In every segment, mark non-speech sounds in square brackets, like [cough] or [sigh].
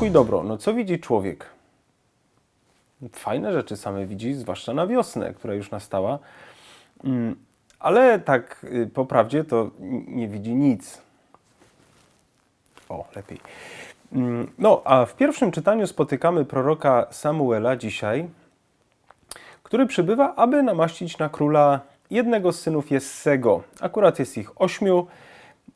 Pokój dobro. No co widzi człowiek? Fajne rzeczy same widzi, zwłaszcza na wiosnę, która już nastała. Mm, Ale tak y, po prawdzie to nie widzi nic. O, lepiej. Mm, No, a w pierwszym czytaniu spotykamy proroka Samuela dzisiaj, który przybywa, aby namaścić na króla jednego z synów Jessego. Akurat jest ich ośmiu.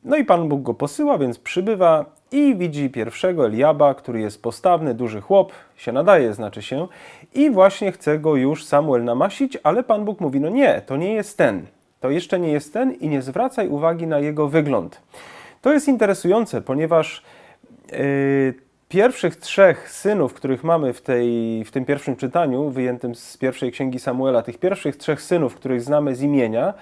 No i Pan Bóg go posyła, więc przybywa i widzi pierwszego Eliaba, który jest postawny, duży chłop, się nadaje, znaczy się, i właśnie chce go już Samuel namaścić, ale Pan Bóg mówi, no nie, to nie jest ten, to jeszcze nie jest ten i nie zwracaj uwagi na jego wygląd. To jest interesujące, ponieważ yy, pierwszych trzech synów, których mamy w, tej, w tym pierwszym czytaniu, wyjętym z pierwszej księgi Samuela, tych pierwszych trzech synów, których znamy z imienia,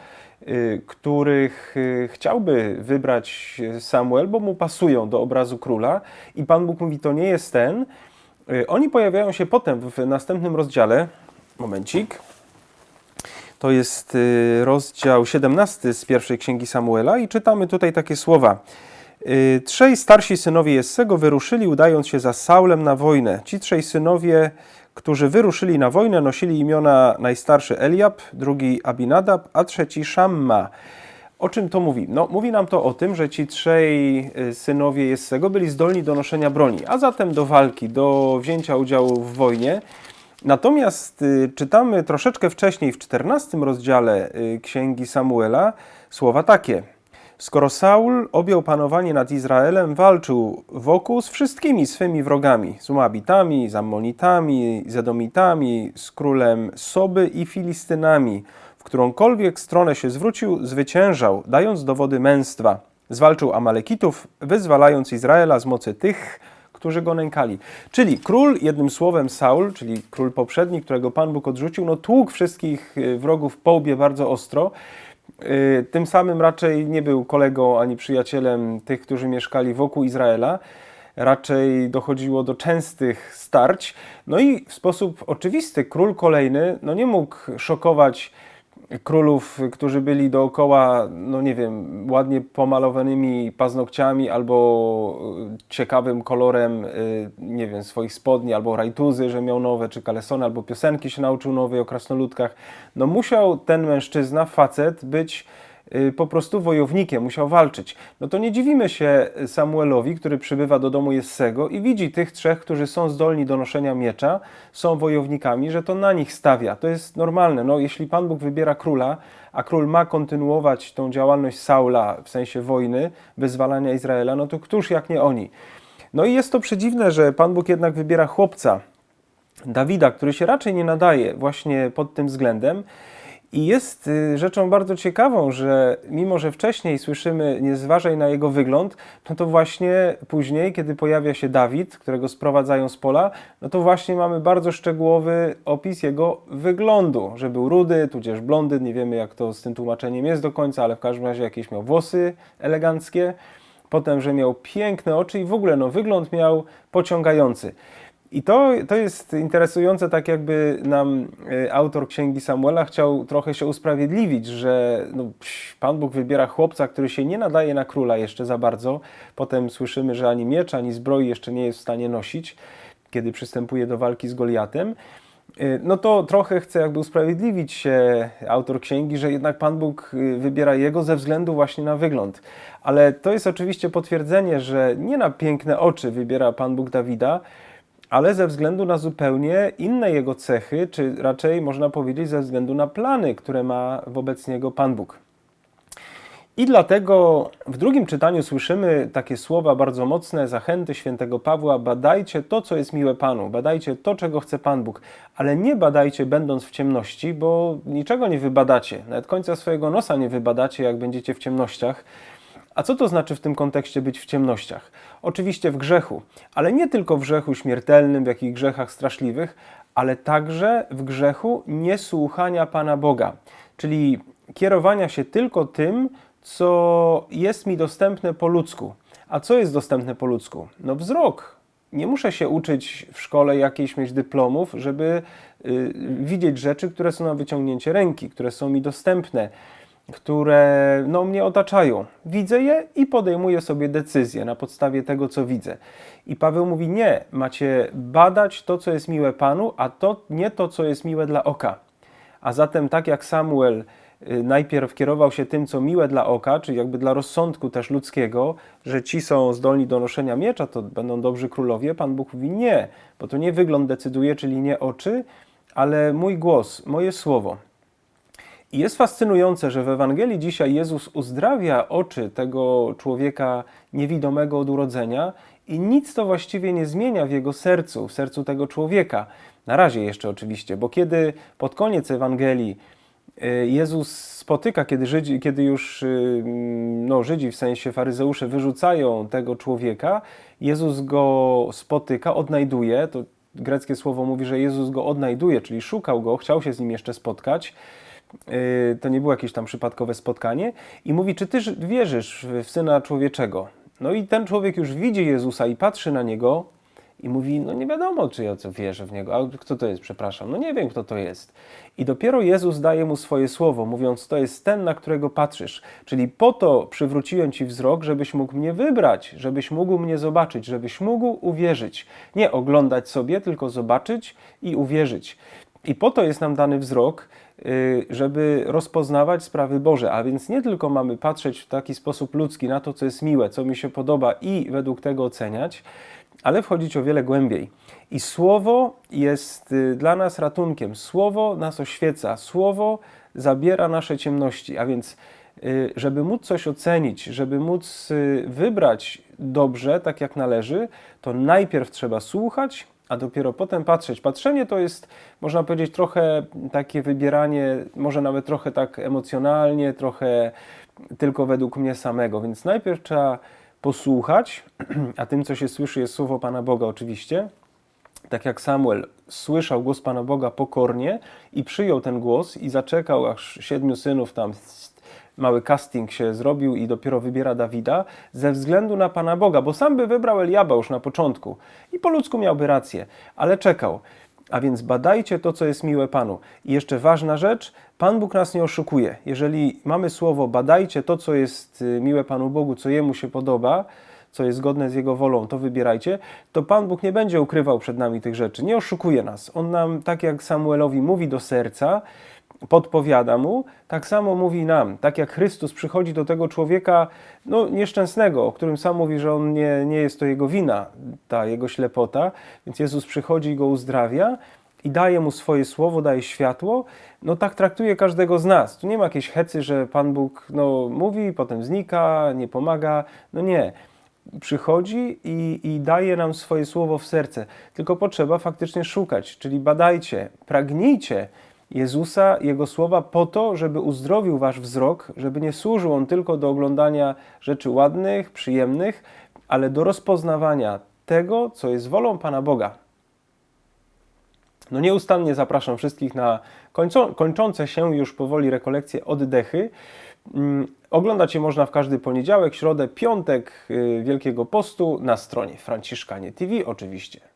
y, których y, chciałby wybrać Samuel, bo mu pasują do obrazu króla, i Pan Bóg mówi, to nie jest ten. Y, Oni pojawiają się potem w następnym rozdziale. Momencik. To jest y, rozdział 17 z pierwszej księgi Samuela i czytamy tutaj takie słowa. Y, Trzej starsi synowie Jessego wyruszyli, udając się za Saulem na wojnę. Ci trzej synowie, którzy wyruszyli na wojnę, nosili imiona najstarszy Eliab, drugi Abinadab, a trzeci Szamma. O czym to mówi? No, mówi nam to o tym, że ci trzej y, synowie Jessego byli zdolni do noszenia broni, a zatem do walki, do wzięcia udziału w wojnie. Natomiast y, czytamy troszeczkę wcześniej, w 14 rozdziale Księgi Samuela, słowa takie. Skoro Saul objął panowanie nad Izraelem, walczył wokół z wszystkimi swymi wrogami, z Moabitami, z Ammonitami, z Edomitami, z królem Soby i Filistynami. W którąkolwiek stronę się zwrócił, zwyciężał, dając dowody męstwa. Zwalczył Amalekitów, wyzwalając Izraela z mocy tych, którzy go nękali. Czyli król, jednym słowem Saul, czyli król poprzedni, którego Pan Bóg odrzucił, no tłukł wszystkich y, wrogów po łbie bardzo ostro. Y, Tym samym raczej nie był kolegą ani przyjacielem tych, którzy mieszkali wokół Izraela. Raczej dochodziło do częstych starć. No i w sposób oczywisty król kolejny no nie mógł szokować królów, którzy byli dookoła, no nie wiem, ładnie pomalowanymi paznokciami albo y, ciekawym kolorem, y, nie wiem, swoich spodni, albo rajtuzy, że miał nowe, czy kalesony, albo piosenki się nauczył nowej o krasnoludkach. No musiał ten mężczyzna, facet, być po prostu wojownikiem, musiał walczyć. No to nie dziwimy się Samuelowi, który przybywa do domu Jessego i widzi tych trzech, którzy są zdolni do noszenia miecza, są wojownikami, że to na nich stawia. To jest normalne. No, jeśli Pan Bóg wybiera króla, a król ma kontynuować tą działalność Saula w sensie wojny, wyzwalania Izraela, no to któż jak nie oni? No i jest to przedziwne, że Pan Bóg jednak wybiera chłopca, Dawida, który się raczej nie nadaje właśnie pod tym względem. I jest y, rzeczą bardzo ciekawą, że mimo, że wcześniej słyszymy nie zważaj na jego wygląd, no to właśnie później, kiedy pojawia się Dawid, którego sprowadzają z pola, no to właśnie mamy bardzo szczegółowy opis jego wyglądu, że był rudy, tudzież blondyn, nie wiemy jak to z tym tłumaczeniem jest do końca, ale w każdym razie jakieś miał włosy eleganckie, potem, że miał piękne oczy i w ogóle no, wygląd miał pociągający. I to, to jest interesujące, tak jakby nam y, autor księgi Samuela chciał trochę się usprawiedliwić, że no, Pan Bóg wybiera chłopca, który się nie nadaje na króla jeszcze za bardzo. Potem słyszymy, że ani miecz, ani zbroi jeszcze nie jest w stanie nosić, kiedy przystępuje do walki z Goliatem. Y, No to trochę chce jakby usprawiedliwić się autor księgi, że jednak Pan Bóg y, wybiera jego ze względu właśnie na wygląd. Ale to jest oczywiście potwierdzenie, że nie na piękne oczy wybiera Pan Bóg Dawida, ale ze względu na zupełnie inne jego cechy, czy raczej można powiedzieć ze względu na plany, które ma wobec niego Pan Bóg. I dlatego w drugim czytaniu słyszymy takie słowa bardzo mocne, zachęty świętego Pawła: badajcie to, co jest miłe Panu, badajcie to, czego chce Pan Bóg, ale nie badajcie będąc w ciemności, bo niczego nie wybadacie, nawet końca swojego nosa nie wybadacie, jak będziecie w ciemnościach. A co to znaczy w tym kontekście być w ciemnościach? Oczywiście w grzechu, ale nie tylko w grzechu śmiertelnym, w jakichś grzechach straszliwych, ale także w grzechu niesłuchania Pana Boga, czyli kierowania się tylko tym, co jest mi dostępne po ludzku. A co jest dostępne po ludzku? No wzrok. Nie muszę się uczyć w szkole jakiejś mieć dyplomów, żeby y, widzieć rzeczy, które są na wyciągnięcie ręki, które są mi dostępne. Które no, mnie otaczają. Widzę je i podejmuję sobie decyzje na podstawie tego, co widzę. I Paweł mówi: Nie, macie badać to, co jest miłe Panu, a to nie to, co jest miłe dla oka. A zatem, tak jak Samuel y, najpierw kierował się tym, co miłe dla oka, czyli jakby dla rozsądku też ludzkiego, że ci są zdolni do noszenia miecza, to będą dobrzy królowie, Pan Bóg mówi nie, bo to nie wygląd decyduje, czyli nie oczy, ale mój głos, moje słowo. I jest fascynujące, że w Ewangelii dzisiaj Jezus uzdrawia oczy tego człowieka niewidomego od urodzenia i nic to właściwie nie zmienia w jego sercu, w sercu tego człowieka. Na razie jeszcze oczywiście, bo kiedy pod koniec Ewangelii y, Jezus spotyka, kiedy, Żydzi, kiedy już y, no, Żydzi, w sensie faryzeusze, wyrzucają tego człowieka, Jezus go spotyka, odnajduje. To greckie słowo mówi, że Jezus go odnajduje, czyli szukał go, chciał się z nim jeszcze spotkać. Y, To nie było jakieś tam przypadkowe spotkanie. I mówi, czy ty wierzysz w Syna Człowieczego? No i ten człowiek już widzi Jezusa i patrzy na Niego i mówi, no nie wiadomo, czy ja co wierzę w Niego. A kto to jest, przepraszam? No nie wiem, kto to jest. I dopiero Jezus daje mu swoje słowo, mówiąc, to jest ten, na którego patrzysz. Czyli po to przywróciłem Ci wzrok, żebyś mógł mnie wybrać, żebyś mógł mnie zobaczyć, żebyś mógł uwierzyć. Nie oglądać sobie, tylko zobaczyć i uwierzyć. I po to jest nam dany wzrok, y, żeby rozpoznawać sprawy Boże. A więc nie tylko mamy patrzeć w taki sposób ludzki na to, co jest miłe, co mi się podoba i według tego oceniać, ale wchodzić o wiele głębiej. I słowo jest y, dla nas ratunkiem. Słowo nas oświeca. Słowo zabiera nasze ciemności. A więc, y, żeby móc coś ocenić, żeby móc wybrać dobrze, tak jak należy, to najpierw trzeba słuchać, a dopiero potem patrzeć. Patrzenie to jest, można powiedzieć, trochę takie wybieranie, może nawet trochę tak emocjonalnie, trochę tylko według mnie samego. Więc najpierw trzeba posłuchać, [clears throat] a tym, co się słyszy, jest słowo Pana Boga, oczywiście. Tak jak Samuel słyszał głos Pana Boga pokornie i przyjął ten głos i zaczekał, aż siedmiu synów tam mały casting się zrobił i dopiero wybiera Dawida ze względu na Pana Boga, bo sam by wybrał Eliaba już na początku i po ludzku miałby rację, ale czekał. A więc badajcie to, co jest miłe Panu. I jeszcze ważna rzecz, Pan Bóg nas nie oszukuje. Jeżeli mamy słowo badajcie to, co jest y, miłe Panu Bogu, co Jemu się podoba, co jest zgodne z Jego wolą, to wybierajcie, to Pan Bóg nie będzie ukrywał przed nami tych rzeczy. Nie oszukuje nas. On nam, tak jak Samuelowi mówi do serca, podpowiada mu, tak samo mówi nam. Tak jak Chrystus przychodzi do tego człowieka no, nieszczęsnego, o którym sam mówi, że on nie, nie jest to jego wina, ta jego ślepota, więc Jezus przychodzi i go uzdrawia i daje mu swoje słowo, daje światło, no tak traktuje każdego z nas. Tu nie ma jakiejś hecy, że Pan Bóg no, mówi, potem znika, nie pomaga. No nie. Przychodzi i, i daje nam swoje słowo w serce. Tylko potrzeba faktycznie szukać, czyli badajcie, pragnijcie Jezusa, Jego słowa po to, żeby uzdrowił wasz wzrok, żeby nie służył on tylko do oglądania rzeczy ładnych, przyjemnych, ale do rozpoznawania tego, co jest wolą Pana Boga. No nieustannie zapraszam wszystkich na końco, kończące się już powoli rekolekcje oddechy. Mm, oglądać je można w każdy poniedziałek, środę, piątek y, Wielkiego Postu na stronie Franciszkanie TV oczywiście.